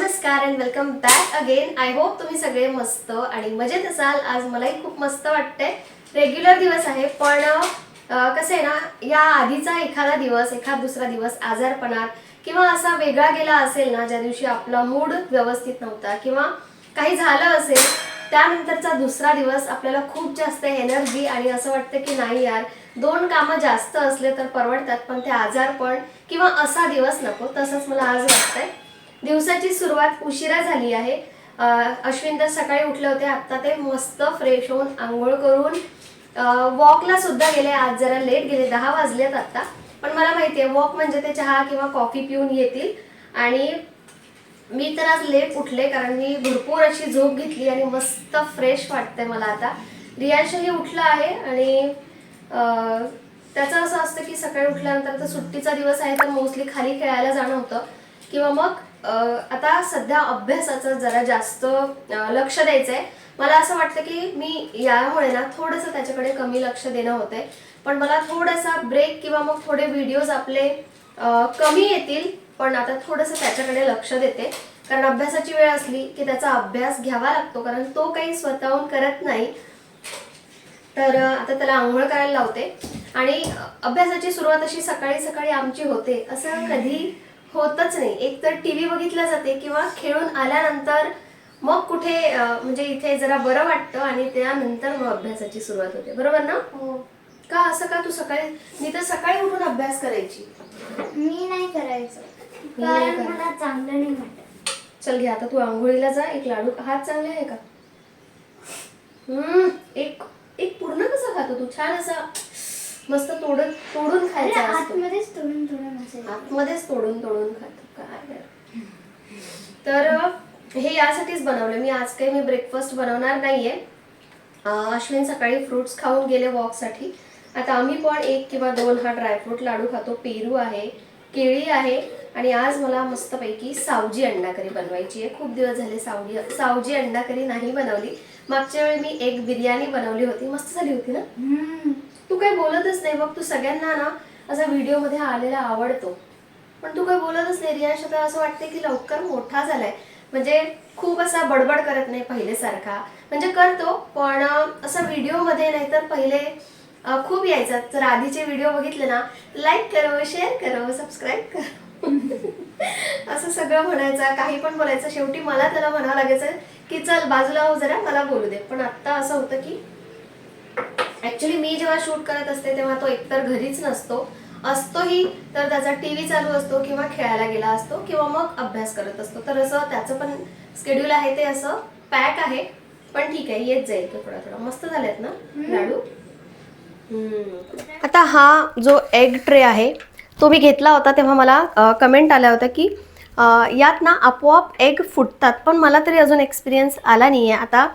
नमस्कार and welcome back again I hope तुम्ही सगळे मस्त आणि मजेत असाल. आज मलाही खूप मस्त वाटतंय. रेग्युलर दिवस आहे पण कसं आहे ना या आधीचा एखादा दिवस एखाद दुसरा दिवस आजारपणात किंवा असा वेगळा गेला असेल ना ज्या दिवशी आपला मूड व्यवस्थित नव्हता किंवा काही झालं असेल त्यानंतरचा दुसरा दिवस आपल्याला खूप जास्त एनर्जी आणि असं वाटतं की नाही यार दोन कामं जास्त असले तर परवडतात पण ते आजारपण किंवा असा दिवस नको तसंच मला आज वाटतंय. दिवसाची सुरुवात उशिरा झाली आहे. अश्विन तर सकाळी उठले होते. आत्ता ते मस्त फ्रेश होऊन आंघोळ करून वॉकला सुद्धा गेले. आज जरा लेट गेले. दहा वाजलेत आत्ता. पण मला माहिती आहे वॉक म्हणजे ते चहा किंवा कॉफी पिऊन येतील. आणि मी तर आज लेट उठले कारण मी भरपूर अशी झोप घेतली आणि मस्त फ्रेश वाटतंय मला आता. रियाशही उठला आहे आणि त्याचं असं असतं की सकाळी उठल्यानंतर तर सुट्टीचा दिवस आहे तर मोस्टली खाली खेळायला जाणं होतं. किंवा मग आता सध्या अभ्यासाचं जरा जास्त लक्ष द्यायचं आहे मला असं वाटतं की मी यामुळे ना थोडंसं त्याच्याकडे कमी लक्ष देणं होतंय. पण मला थोडासा ब्रेक किंवा मग थोडे व्हिडिओज आपले कमी येतील पण आता थोडंसं त्याच्याकडे लक्ष देते. कारण अभ्यासाची वेळ असली की त्याचा अभ्यास घ्यावा लागतो कारण तो काही स्वतःहून करत नाही. तर आता त्याला आंघोळ करायला लावते. आणि अभ्यासाची सुरुवात अशी सकाळी सकाळी आमची होते असं कधी होतच नाही. एक तर टी व्ही बघितला जाते किंवा खेळून आल्यानंतर मग कुठे म्हणजे इथे जरा बरं वाटतं आणि त्यानंतर मग अभ्यासाची सुरुवात होते. बरोबर ना? हो. का असं का तू सकाळी मी तर सकाळी उठून अभ्यास करायची. मी नाही करायचं. कारण. मला चांगलं नाही वाटत. चल घे आता तू आंघोळीला जा. एक लाडू हात चांगले आहे का? हम्म एक एक पूर्ण कसा खातो तू? छान असा मस्त तोडून तोडून खायचा आतमध्येच तोडून तोडून असेल. आतमध्येच तोडून तोडून खातो. काय. तर हे यासाठीच बनवलं. मी आज काही मी ब्रेकफास्ट बनवणार नाहीये. अश्विन सकाळी फ्रुट्स खाऊन गेले वॉकसाठी आता आम्ही पण एक किंवा दोन हा ड्रायफ्रूट लाडू खातो. पेरू आहे केळी आहे आणि आज मला मस्तपैकी सावजी अंडा करी बनवायची आहे. खूप दिवस झाले सावजी सावजी अंडा करी नाही बनवली. मागच्या वेळी मी एक बिर्याणी बनवली होती. मस्त झाली होती ना. तू काही बोलतच नाही. बघ तू सगळ्यांना ना असा व्हिडिओमध्ये आलेला आवडतो. पण तू काही बोलतच नाही. रियाश तर असं वाटते की लवकर मोठा झालाय. म्हणजे खूप असा बडबड करत नाही पहिलेसारखा म्हणजे करतो पण असं व्हिडिओमध्ये नाहीतर पहिले खूप यायचा. जर आधीचे व्हिडिओ बघितले ना लाईक करो शेअर करो सबस्क्राईब करो. असं सगळं म्हणायचं. काही पण बोलायचं. शेवटी मला त्याला म्हणावं लागायचं की चल बाजूला हो जरा मला बोलू दे. पण आत्ता असं होतं की ऍक्च्युली मी जेव्हा शूट करत असते तेव्हा तो एकतर घरीच नसतो. असतोही तर त्याचा टी व्ही चालू असतो किंवा खेळायला गेला असतो किंवा मग अभ्यास करत असतो. तर असं त्याचं पण स्केड्यूल आहे ते असं पॅक आहे. पण ठीक आहे येत जाईल तो थोडा थोडा. मस्त झालेत ना लाडू? आता हा जो एग ट्रे आहे तो मी घेतला होता तेव्हा मला कमेंट आल्या होत्या की यात ना आपोआप एग फुटतात. पण मला तरी अजून एक्सपिरियन्स आला नाही आहे आता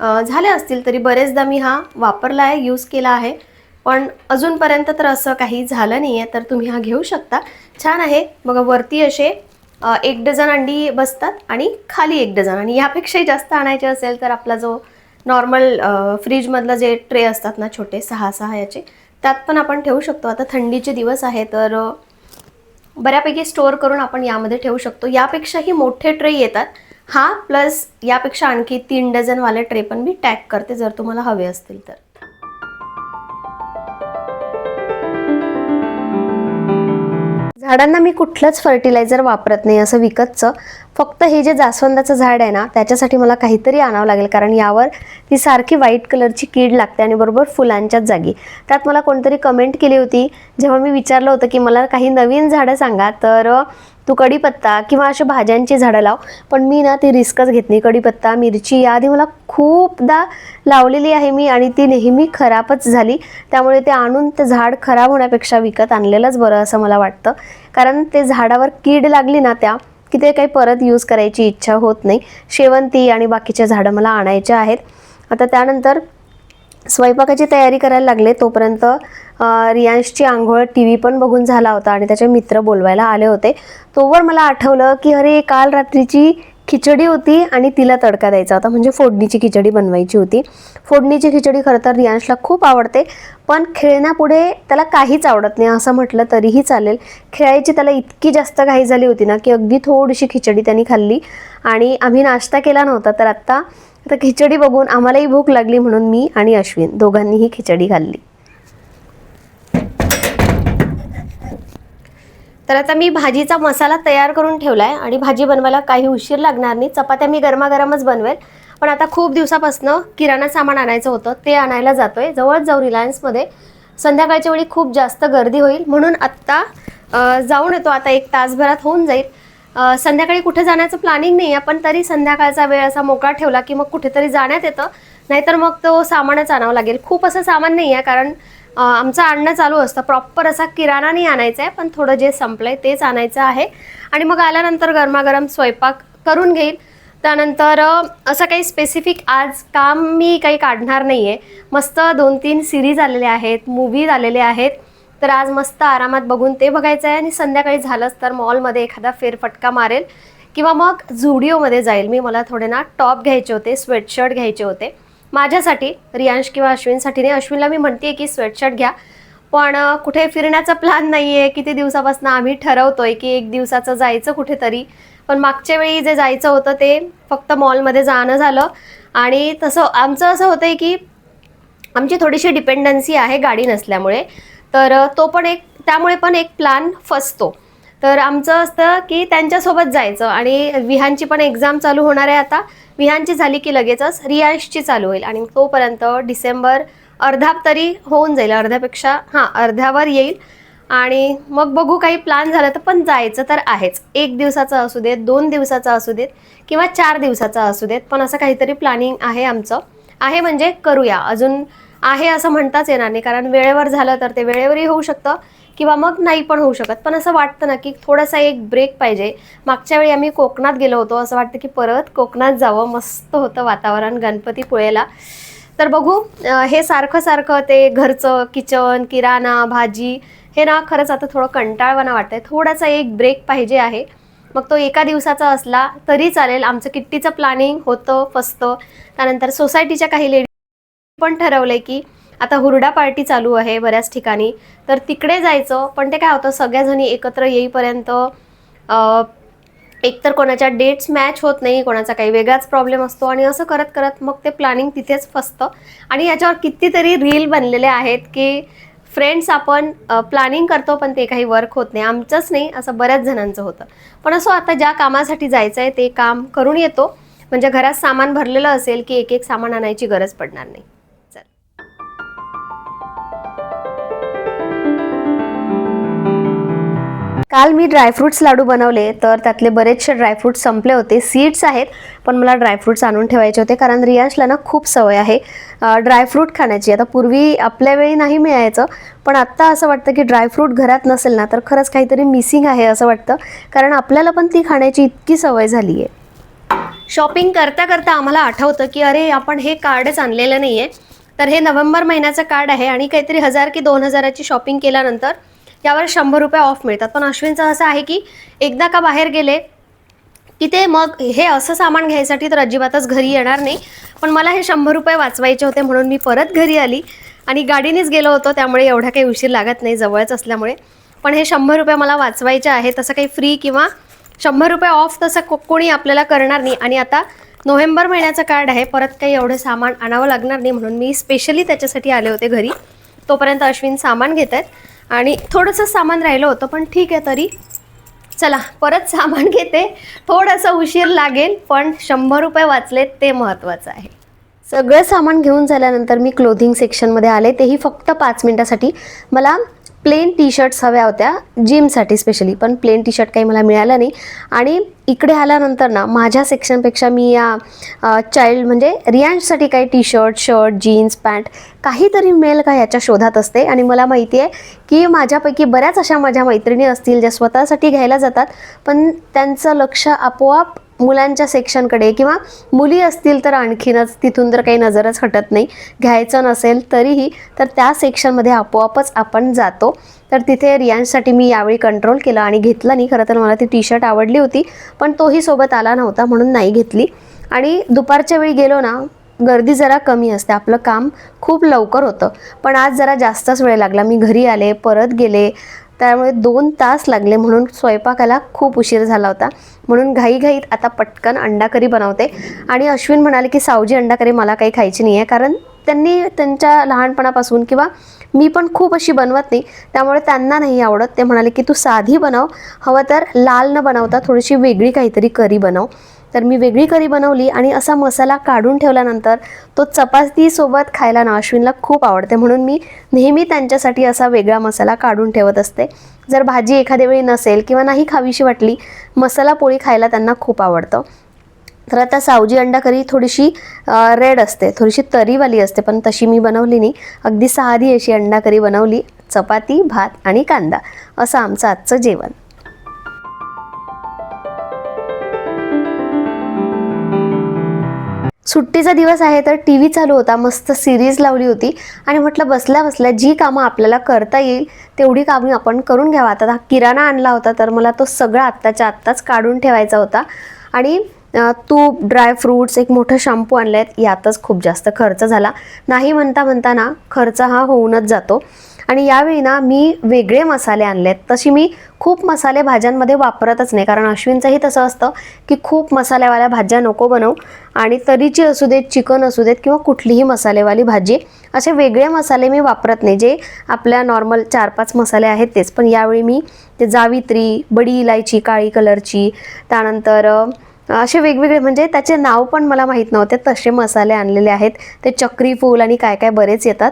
झाले असतील तरी बरेचदा मी हा वापरला आहे यूज केला आहे. पण अजूनपर्यंत तर असं काही झालं नाही आहे तर तुम्ही हा घेऊ शकता. छान आहे. बघा वरती असे एक डझन अंडी बसतात आणि खाली एक डझन. आणि यापेक्षाही जास्त आणायचे असेल तर आपला जो नॉर्मल फ्रीजमधलं जे ट्रे असतात ना छोटे सहा सहा याचे त्यात पण आपण ठेवू शकतो. आता थंडीचे दिवस आहे तर बऱ्यापैकी स्टोअर करून आपण यामध्ये ठेवू शकतो. यापेक्षाही मोठे ट्रे येतात. हा प्लस यापेक्षा आणखी तीन डझनवाले ट्रे पण मी टॅग करते जर तुम्हाला हवे असतील तर. झाडांना मी कुठलंच फर्टिलायझर वापरत नाही असं विकतचं. फक्त हे जे जास्वंदाचं झाड आहे ना त्याच्यासाठी मला काहीतरी आणावं लागेल कारण यावर ती सारखी व्हाईट कलरची कीड लागते आणि बरोबर फुलांच्याच जागी. त्यात मला कोणतरी कमेंट केली होती जेव्हा मी विचारलं होतं की मला काही नवीन झाडं सांगा तर तू कढीपत्ता किंवा अशा भाज्यांची झाडं लाव पण मी ना ती रिस्कच घेत नाही. कढीपत्ता मिरची याआधी मला खूपदा लावलेली आहे मी आणि ती नेहमी खराबच झाली. त्यामुळे ते आणून ते झाड खराब होण्यापेक्षा विकत आणलेलंच बरं असं मला वाटतं. कारण ते झाडावर कीड लागली ना त्या की ते काही परत यूज करायची इच्छा होत नाही. शेवंती आणि बाकीचे झाडं मला आणायचे आहेत. आता त्यानंतर स्वयंपाकाची तयारी करायला लागले तोपर्यंत रियांशची आंघोळ टी व्ही पण बघून झाला होता आणि त्याचे मित्र बोलवायला आले होते. तोवर मला आठवलं की अरे काल रात्रीची खिचडी होती आणि तिला तडका द्यायचा होता. म्हणजे फोडणीची खिचडी बनवायची होती. फोडणीची खिचडी खरं तर रियांशला खूप आवडते पण खेळण्यापुढे त्याला काहीच आवडत नाही असं म्हटलं तरीही चालेल. खेळायची त्याला इतकी जास्त घाई झाली होती ना की अगदी थोडीशी खिचडी त्यांनी खाल्ली. आणि आम्ही नाश्ता केला नव्हता तर आत्ता तर खिचडी बघून आम्हालाही भूक लागली म्हणून मी आणि अश्विन दोघांनीही खिचडी खाल्ली. तर आता मी भाजीचा मसाला तयार करून ठेवला आहे आणि भाजी बनवायला काही उशीर लागणार नाही. चपात्या मी गरमागरमच बनवेल. पण आता खूप दिवसापासनं किराणा सामान आणायचं होतं ते आणायला जातोय. जवळच जाऊ रिलायन्समध्ये. संध्याकाळच्या वेळी खूप जास्त गर्दी होईल. म्हणून आत्ता जाऊन येतो. आता एक तासभरात होऊन जाईल. संध्याकाळी कुठे जाण्याचं प्लॅनिंग नाही आहे पण तरी संध्याकाळचा वेळ असा मोकळा ठेवला की मग कुठेतरी जाण्यात येतं. नाहीतर मग तो सामानच आणावं लागेल. खूप असं सामान नाही आहे कारण आमचं आणणं चालू असतं. प्रॉपर असा किराणा नाही आणायचा आहे पण थोडं जे संपलंय तेच आणायचं आहे. आणि मग आल्यानंतर गरमागरम स्वयंपाक करून घेईल. त्यानंतर असं काही स्पेसिफिक आज काम मी काही काढणार नाही आहे मस्त दोन तीन सिरीज आलेले आहेत मूवीज आलेले आहेत. तर आज मस्त आरामात बघून ते बघायचं आहे आणि संध्याकाळी झालंच तर मॉलमध्ये एखादा फेरफटका मारेल किंवा मग झुडिओमध्ये जाईल. मी मला थोडे ना टॉप घ्यायचे होते स्वेटशर्ट घ्यायचे होते. माझ्यासाठी रियांश किंवा अश्विनसाठी नाही अश्विनला मी म्हणते की स्वेटशर्ट घ्या. पण कुठे फिरण्याचा प्लॅन नाही आहे किती दिवसापासून आम्ही ठरवतोय की एक दिवसाचं जायचं कुठेतरी. पण मागच्या वेळी जे जायचं होतं ते फक्त मॉलमध्ये जाणं झालं. आणि तसं आमचं असं होतं आहे की आमची थोडीशी डिपेंडन्सी आहे गाडी नसल्यामुळे. तर तो पण एक त्यामुळे पण एक प्लॅन फसतो. तर आमचं असतं की त्यांच्यासोबत जायचं आणि विहानची पण एक्झाम चालू होणार आहे आता. विहानची झाली की लगेचच रियांशची चालू होईल आणि तोपर्यंत डिसेंबर अर्धा तरी होऊन जाईल. अर्ध्यापेक्षा हां अर्ध्यावर येईल. आणि मग बघू काही प्लॅन झालं तर पण जायचं तर आहेच. एक दिवसाचं असू देत दोन दिवसाचं असू देत किंवा चार दिवसाचं असू देत. पण असं काहीतरी प्लॅनिंग आहे आमचं. आहे म्हणजे करूया. अजून आहे असं म्हणताच येणार नाही. कारण वेळेवर झालं तर ते वेळेवरही होऊ शकतं किंवा मग नाही पण होऊ शकत. पण असं वाटतं ना की थोडासा एक ब्रेक पाहिजे. मागच्या वेळी आम्ही कोकणात गेलो होतो. असं वाटतं की परत कोकणात जावं. मस्त होतं वातावरण गणपतीपुळेला तर बघू हे सारखं सारखं ते घरचं किचन किराणा भाजी हे ना खरंच आता थोडं कंटाळवाना आहे थोडासा एक ब्रेक पाहिजे आहे. मग तो एका दिवसाचा असला तरी चालेल. आमचं किट्टीचं प्लॅनिंग होतं फसतं. त्यानंतर सोसायटीच्या काही लेडी पण ठरवलंय की आता हुरडा पार्टी चालू आहे बऱ्याच ठिकाणी. तर तिकडे जायचं पण ते काय होतं सगळ्याजणी एकत्र येईपर्यंत एकतर कोणाच्या डेट्स मॅच होत नाही कोणाचा काही वेगळाच प्रॉब्लेम असतो आणि असं करत करत मग ते प्लॅनिंग तिथेच फसतं. आणि याच्यावर कितीतरी रील बनलेले आहेत की फ्रेंड्स आपण प्लॅनिंग करतो पण ते काही वर्क होत नाही. आमचंच नाही असं बऱ्याच जणांचं होतं. पण असो आता ज्या कामासाठी जायचं आहे ते काम करून येतो. म्हणजे घरात सामान भरलेलं असेल की एक एक सामान आणायची गरज पडणार नाही. काल मी ड्रायफ्रुट्स लाडू बनवले तर त्यातले बरेचसे ड्रायफ्रुट्स संपले होते. सीड्स आहेत पण मला ड्रायफ्रुट्स आणून ठेवायचे होते कारण रियांशला ना खूप सवय आहे ड्रायफ्रूट खाण्याची. आता पूर्वी आपल्या वेळी नाही मिळायचं पण आत्ता असं वाटतं की ड्रायफ्रूट घरात नसेल ना तर खरंच काहीतरी मिसिंग आहे असं वाटतं कारण आपल्याला पण ती खाण्याची इतकी सवय झाली आहे शॉपिंग करता करता आम्हाला आठवतं की अरे आपण हे कार्डच आणलेलं नाही आहे तर हे नोव्हेंबर महिन्याचं कार्ड आहे आणि काहीतरी हजार की दोन हजाराची शॉपिंग केल्यानंतर यावर शंभर रुपये ऑफ मिळतात. पण अश्विनचं असं आहे की एकदा का बाहेर गेले की ते मग हे असं सामान घ्यायसाठी तर अजिबातच घरी येणार नाही. पण मला हे शंभर रुपये वाचवायचे होते म्हणून मी परत घरी आली. आणि गाडीनेच गेलो होतो त्यामुळे एवढा काही उशीर लागत नाही जवळच असल्यामुळे. पण हे शंभर रुपये मला वाचवायचे आहे तसं काही फ्री किंवा शंभर रुपये ऑफ तसं को कोणी आपल्याला करणार नाही. आणि आता नोव्हेंबर महिन्याचं कार्ड आहे परत काही एवढं सामान आणावं लागणार नाही म्हणून मी स्पेशली त्याच्यासाठी आले होते घरी. तोपर्यंत अश्विन सामान घेत आहेत. आणि थोडंसं सामान राहिलं होतं पण ठीक आहे तरी. चला परत सामान घेते. थोडंसं उशीर लागेल पण शंभर रुपये वाचलेत ते महत्त्वाचं आहे. सगळं सामान घेऊन झाल्यानंतर मी क्लोथिंग सेक्शनमध्ये आले. तेही फक्त पाच मिनटासाठी. मला प्लेन टी शर्ट्स हव्या होत्या जिमसाठी स्पेशली पण प्लेन टी शर्ट काही मला मिळालं नाही. आणि इकडे आल्यानंतर ना माझ्या सेक्शनपेक्षा मी या चाइल्ड म्हणजे रियांशसाठी काही T shirt shirt jeans pant काहीतरी मिळेल का याच्या शोधात असते. आणि मला माहिती आहे की माझ्यापैकी बऱ्याच अशा माझ्या मैत्रिणी असतील ज्या स्वतःसाठी घ्यायला जातात पण त्यांचं लक्ष आपोआप मुलांच्या सेक्शनकडे किंवा मुली असतील तर आणखीनच तिथून तर काही नजरच हटत नाही घ्यायचं नसेल तरीही तर त्या सेक्शनमध्ये आपोआपच आपण जातो. तर तिथे रियांशसाठी मी यावेळी कंट्रोल केलं आणि घेतलं नाही. खरं तर मला ती टी शर्ट आवडली होती पण तोही सोबत आला नव्हता म्हणून नाही घेतली. आणि दुपारच्या वेळी गेलो ना गर्दी जरा कमी असते. आपलं काम खूप लवकर होतं. पण आज जरा जास्तच वेळ लागला. मी घरी आले परत गेले. त्यामुळे दोन तास लागले म्हणून स्वयंपाकाला खूप उशीर झाला होता. म्हणून घाईघाईत आता पटकन अंडा करी बनवते. आणि अश्विन म्हणाले की सावजी अंडा करी मला काही खायची नाही आहे कारण त्यांनी त्यांच्या लहानपणापासून किंवा मी पण खूप अशी बनवत नाही. त्यामुळे त्यांना नाही आवडत. ते म्हणाले की तू साधी बनव. हवं तर लाल न बनवता थोडीशी वेगळी काहीतरी करी बनव. तर मी वेगळी करी बनवली आणि असा मसाला काढून ठेवल्यानंतर तो चपातीसोबत खायला ना अश्विनला खूप आवडते. म्हणून मी नेहमी त्यांच्यासाठी असा वेगळा मसाला काढून ठेवत असते. जर भाजी एखाद्या वेळी नसेल किंवा नाही खावीशी वाटली मसाला पोळी खायला त्यांना खूप आवडतं. तर आता सावजी अंडा करी थोडीशी रेड असते थोडीशी तरीवाली असते पण तशी मी बनवली नाही. अगदी साधी अशी अंडा करी बनवली चपाती भात आणि कांदा. असं आमचं आजचं जेवण. सुट्टीचा दिवस आहे तर टी व्ही चालू होता मस्त सिरीज लावली होती. आणि म्हटलं बसल्या बसल्या जी कामं आपल्याला करता येईल तेवढी कामं आपण करून घ्यावा. आता हा किराणा आणला होता तर मला तो सगळा आत्ताच्या आत्ताच काढून ठेवायचा होता. आणि तूप ड्राय फ्रूट्स एक मोठं शॅम्पू आणले आहेत यातच खूप जास्त खर्च झाला. नाही म्हणता म्हणता ना खर्च हा होऊनच जातो. आणि यावेळी ना मी वेगळे मसाले आणले आहेत तशी मी खूप मसाले भाज्यांमध्ये वापरतच नाही. कारण अश्विनचंही तसं असतं की खूप मसाल्यावाल्या भाज्या नको बनवू. आणि तरीची असू देत चिकन असू देत किंवा कुठलीही मसालेवाली भाजी असे वेगळे मसाले मी वापरत नाही. जे आपल्या नॉर्मल चार पाच मसाले आहेत तेच. पण यावेळी मी ते जावित्री बडी इलायची काळी कलरची त्यानंतर असे वेगवेगळे म्हणजे त्याचे नाव पण मला माहीत नव्हते. तसे मसाले आणलेले आहेत. ते चक्री फूल आणि काय काय बरेच येतात.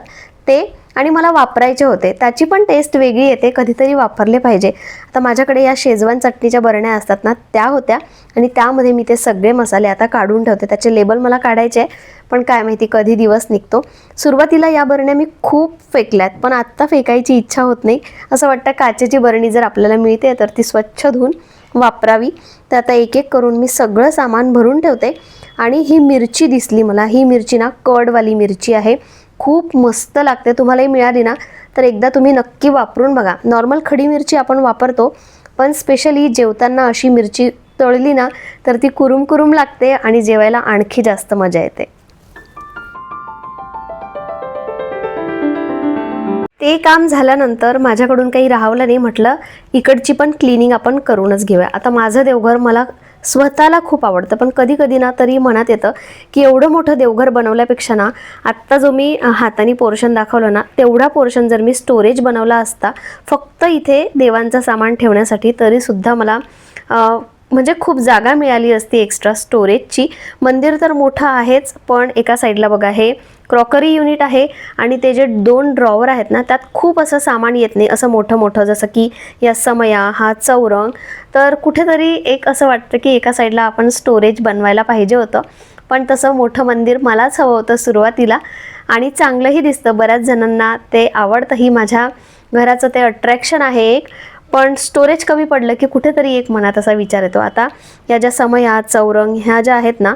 ते आणि मला वापरायचे होते. त्याची पण टेस्ट वेगळी येते कधीतरी वापरले पाहिजे. आता माझ्याकडे या शेजवान चटणीच्या बरण्या असतात ना त्या होत्या. आणि त्यामध्ये मी ते सगळे मसाले आता काढून ठेवते. त्याचे लेबल मला काढायचे आहे पण काय माहिती कधी दिवस निघतो. सुरुवातीला या बरण्या मी खूप फेकल्यात पण आत्ता फेकायची इच्छा होत नाही. असं वाटतं काचेची बरणी जर आपल्याला मिळते तर ती स्वच्छ धुवून वापरावी. तर आता एक एक करून मी सगळं सामान भरून ठेवते. आणि ही मिरची दिसली मला. ही मिरची ना कडवाली मिरची आहे. खूप मस्त लागते. तुम्हालाही मिळाली ना? तर एकदा तुम्ही नक्की वापरून बघा. नॉर्मल खडी मिरची आपण वापरतो पण स्पेशली जेवताना अशी मिरची तळली ना तर ती कुरुम कुरुम लागते आणि जेवायला आणखी जास्त मजा येते. ते काम झाल्यानंतर माझ्याकडून काही राहावलं नाही म्हटलं इकडची पण क्लिनिंग आपण करूनच घेऊया. आता माझं देवघर मला स्वतःला खूप आवडतं पण कधी कधी ना तरी मनात येतं की एवढं मोठं देवघर बनवल्यापेक्षा ना आत्ता जो मी हाताने पोर्शन दाखवलं ना तेवढा पोर्शन जर मी स्टोरेज बनवला असता फक्त इथे देवांचं सामान ठेवण्यासाठी तरीसुद्धा मला म्हणजे खूप जागा मिळाली असती एक्स्ट्रा स्टोरेजची मंदिर तर मोठं आहेच पण एका साईडला बघा हे क्रॉकरी युनिट आहे आणि ते जे दोन ड्रॉवर आहेत ना त्यात खूप असं सामान येत नाही असं मोठं मोठं जसं की या समया हा चौरंग. तर कुठेतरी एक असं वाटतं की एका साईडला आपण स्टोरेज बनवायला पाहिजे होतं. पण तसं मोठं मंदिर मलाच हवं होतं सुरुवातीला आणि चांगलंही दिसतं. बऱ्याच जणांना ते आवडतंही माझ्या घराचं ते अट्रॅक्शन आहे एक. पण स्टोरेज कमी पडलं की कुठेतरी एक मनात असा विचार येतो. आता या ज्या समया चौरंग ह्या ज्या आहेत ना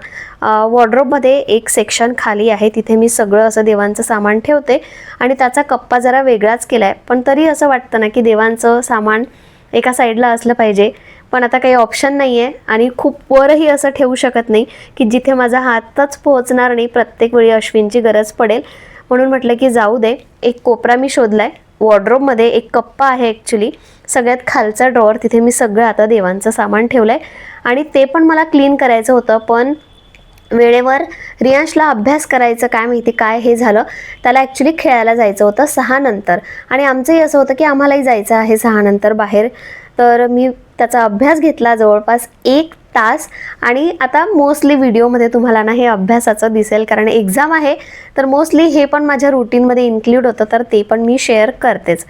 वॉर्ड्रोबमध्ये एक सेक्शन खाली आहे. तिथे मी सगळं असं देवांचं सामान ठेवते आणि त्याचा कप्पा जरा वेगळाच केला आहे पण तरी असं वाटतं ना की देवांचं सामान एका साईडला असलं पाहिजे. पण आता काही ऑप्शन नाही आहे आणि खूप वरही असं ठेवू शकत नाही की जिथे माझा हातच पोहोचणार नाही प्रत्येक वेळी अश्विनची गरज पडेल. म्हणून म्हटलं की जाऊ दे एक कोपरा मी शोधला आहे वॉर्ड्रोबमध्ये एक कप्पा आहे ॲक्च्युली सगळ्यात खालचा ड्रॉवर तिथे मी सगळं आता देवांचं सामान ठेवलं आहे आणि ते पण मला क्लीन करायचं होतं पण वेळेवर रियांशला अभ्यास करायचं काय माहिती काय हे झालं. त्याला ॲक्च्युली खेळायला जायचं होतं सहा नंतर. आणि आमचंही असं होतं की आम्हालाही जायचं आहे सहा नंतर बाहेर. तर मी त्याचा अभ्यास घेतला जवळपास एक तास. आणि आता मोस्टली व्हिडिओमध्ये तुम्हाला ना हे अभ्यासाचं दिसेल कारण एक्झाम आहे. तर मोस्टली हे पण माझ्या रुटीनमध्ये इन्क्ल्यूड होतं तर ते पण मी शेअर करतेच.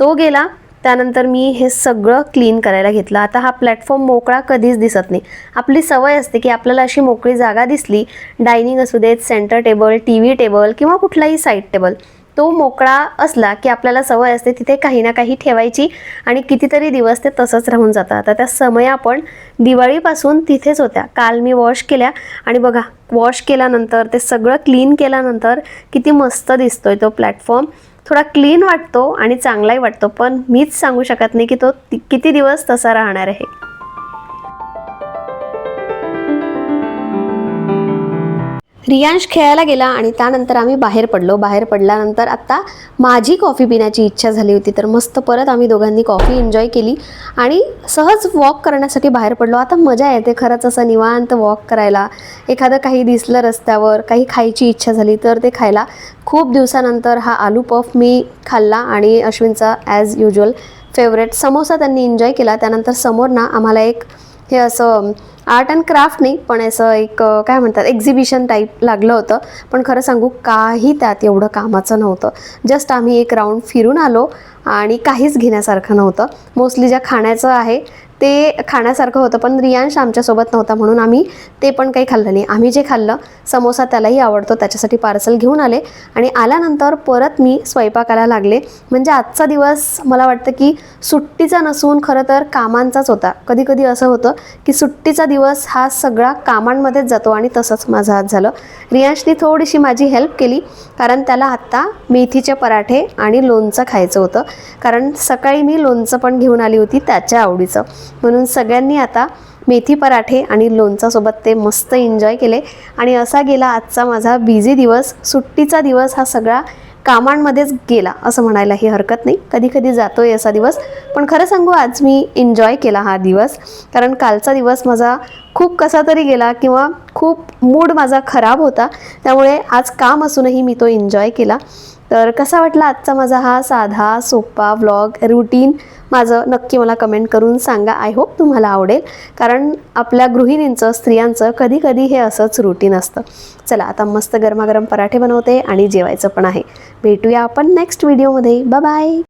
तो गेला त्यानंतर मी हे सगळं क्लीन करायला घेतलं. आता हा प्लॅटफॉर्म मोकळा कधीच दिसत नाही. आपली सवय असते की आपल्याला अशी मोकळी जागा दिसली डायनिंग असू देत centre table TV table किंवा कुठलाही साईड टेबल तो मोकळा असला की आपल्याला सवय असते तिथे काही ना काही ठेवायची आणि कितीतरी दिवस ते तसंच राहून जातं. आता त्या समय आपण दिवाळीपासून तिथेच होत्या. काल मी वॉश केल्या आणि बघा वॉश केल्यानंतर ते सगळं क्लीन केल्यानंतर किती मस्त दिसतोय तो प्लॅटफॉर्म थोडा क्लीन वाटतो आणि चांगलाही वाटतो. पण मीच सांगू शकत नाही की तो ति- किती दिवस तसा राहणार आहे. रियांश खेळायला गेला आणि त्यानंतर आम्ही बाहेर पडलो. बाहेर पडल्यानंतर आत्ता माझी कॉफी पिण्याची इच्छा झाली होती. तर मस्त परत आम्ही दोघांनी कॉफी एन्जॉय केली आणि सहज वॉक करण्यासाठी बाहेर पडलो. आता मजा येते खरंच असं निवांत वॉक करायला. एखादं काही दिसलं रस्त्यावर काही खायची इच्छा झाली तर ते खायला. खूप दिवसानंतर हा आलू पफ मी खाल्ला आणि अश्विनचा ॲज युजल फेवरेट समोसा त्यांनी एन्जॉय केला. त्यानंतर समोर ना आम्हाला एक हे असं आर्ट अँड क्राफ्ट नाही पण असं एक काय म्हणतात एक्झिबिशन टाईप लागलं होतं. पण खरं सांगू काही त्यात एवढं कामाचं नव्हतं. जस्ट आम्ही एक राऊंड फिरून आलो आणि काहीच घेण्यासारखं नव्हतं. मोस्टली ज्या खाण्याचं आहे ते खाण्यासारखं होतं पण रियांश आमच्यासोबत नव्हता म्हणून आम्ही ते पण काही खाल्लं नाही. आम्ही जे खाल्लं समोसा त्यालाही आवडतो त्याच्यासाठी पार्सल घेऊन आले आणि आल्यानंतर परत मी स्वयंपाकाला लागले. म्हणजे आजचा दिवस मला वाटतं की सुट्टीचा नसून खरं तर कामांचाच होता. कधी कधी असं होतं की सुट्टीचा दिवस हा सगळा कामांमध्येच जातो आणि तसंच माझं आज झालं. रियांशनी थोडीशी माझी हेल्प केली कारण त्याला आत्ता मेथीचे पराठे आणि लोणचं खायचं होतं. कारण सकाळी मी लोणचं पण घेऊन आली होती त्याच्या आवडीचं. म्हणून सगळ्यांनी आता मेथी पराठे आणि लोणचासोबत ते मस्त एन्जॉय केले. आणि असा गेला आजचा माझा बिझी दिवस. सुट्टीचा दिवस हा सगळा कामांमध्येच गेला असं म्हणायलाही हरकत नाही. कधी कधी आहे असा दिवस. पण खरं सांगू आज मी एन्जॉय केला हा दिवस. कारण कालचा दिवस माझा खूप कसा तरी गेला किंवा खूप मूड माझा खराब होता त्यामुळे आज काम असूनही मी तो एन्जॉय केला. तर कसा वाटला आजचा माझा हा साधा सोपा व्लॉग रुटीन माझं नक्की मला कमेंट करून सांगा. आय होप तुम्हाला आवडेल. कारण आपल्या गृहिणींचं स्त्रियांचं कधी कधी हे असंच रुटीन असतं. चला आता मस्त गरमागरम पराठे बनवते आणि जेवायचं पण आहे. भेटूया आपण नेक्स्ट व्हिडिओमध्ये बाय